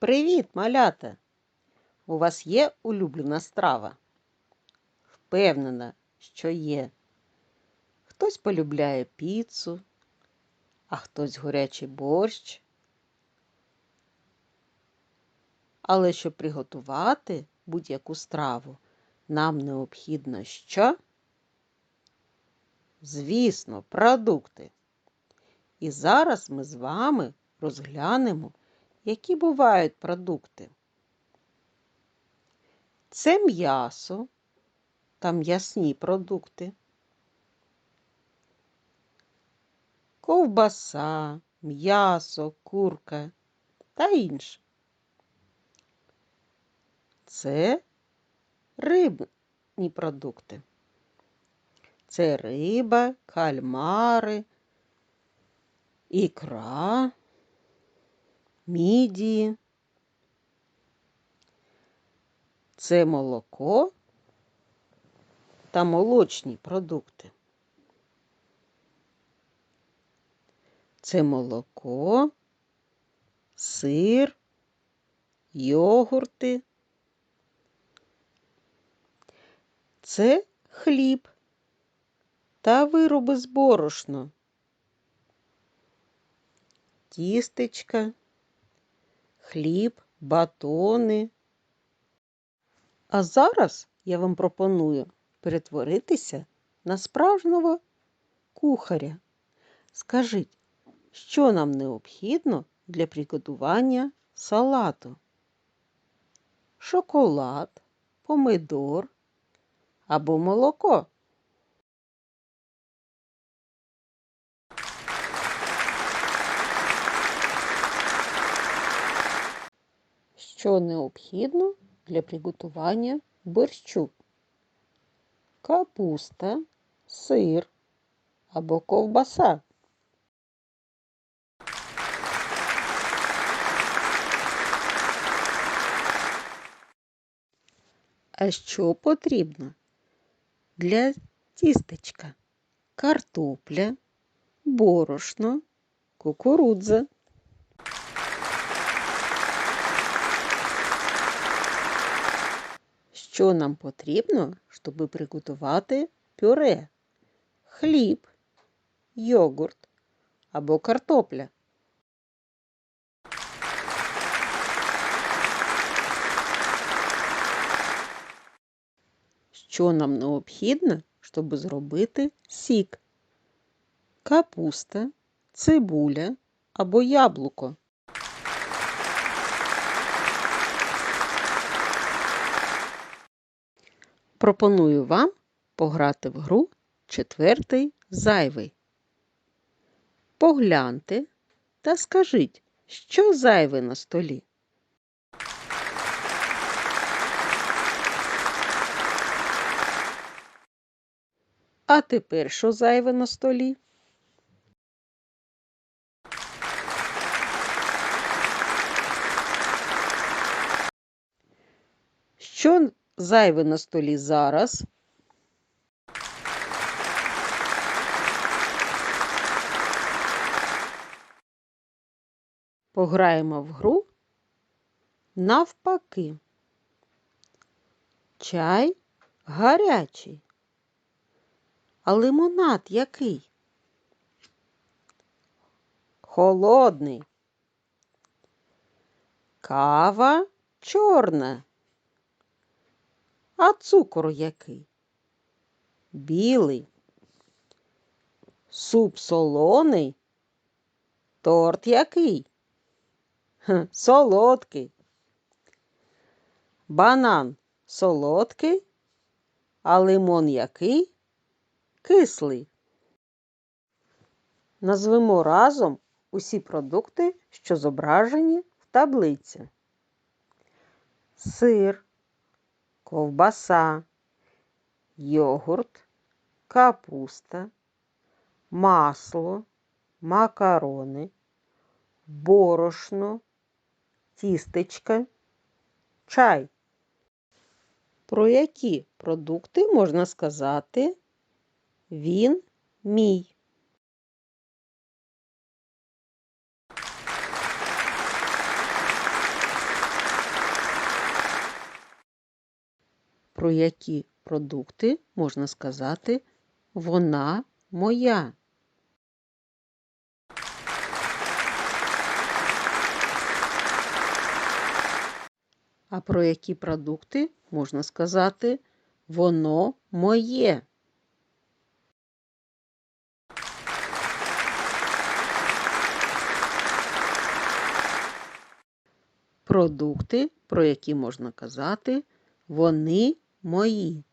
Привіт, малята! У вас є улюблена страва? Впевнена, що є. Хтось полюбляє піцу, а хтось горячий борщ. Але щоб приготувати будь-яку страву, нам необхідно що? Звісно, продукти. І зараз ми з вами розглянемо, які бувають продукти. Це м'ясо та м'ясні продукти, ковбаса, м'ясо, курка та інше. Це рибні продукти. Це риба, кальмари, ікра, мідії. Це молоко та молочні продукти. Це молоко, сир, йогурти. Це хліб та вироби з борошна, тістечка, хліб, батони. А зараз я вам пропоную перетворитися на справжнього кухаря. Скажіть, що нам необхідно для приготування салату? Шоколад, помидор або молоко. Що необхідно для приготування борщу? Капуста, сир або ковбаса. А що потрібно для тістечка? Картопля, борошно, кукурудза. Що нам потрібно, щоб приготувати пюре? Хліб, йогурт або картопля. Що нам необхідно, щоб зробити сік? Капуста, цибуля або яблуко. Пропоную вам пограти в гру четвертий зайвий. Погляньте та скажіть, що зайве на столі. А тепер що зайве на столі? Що зайве на столі зараз? Пограємо в гру навпаки. Чай гарячий. А лимонад який? Холодний. Кава чорна. А цукор який? Білий. Суп солоний. Торт який? Хм, солодкий. Банан солодкий, а лимон який? Кислий. Назвемо разом усі продукти, що зображені в таблиці. Сир, ковбаса, йогурт, капуста, масло, макарони, борошно, тістечка, чай. Про які продукти можна сказати він мій? Про які продукти можна сказати вона моя? А про які продукти можна сказати воно моє? Продукти, про які можна казати вони мої.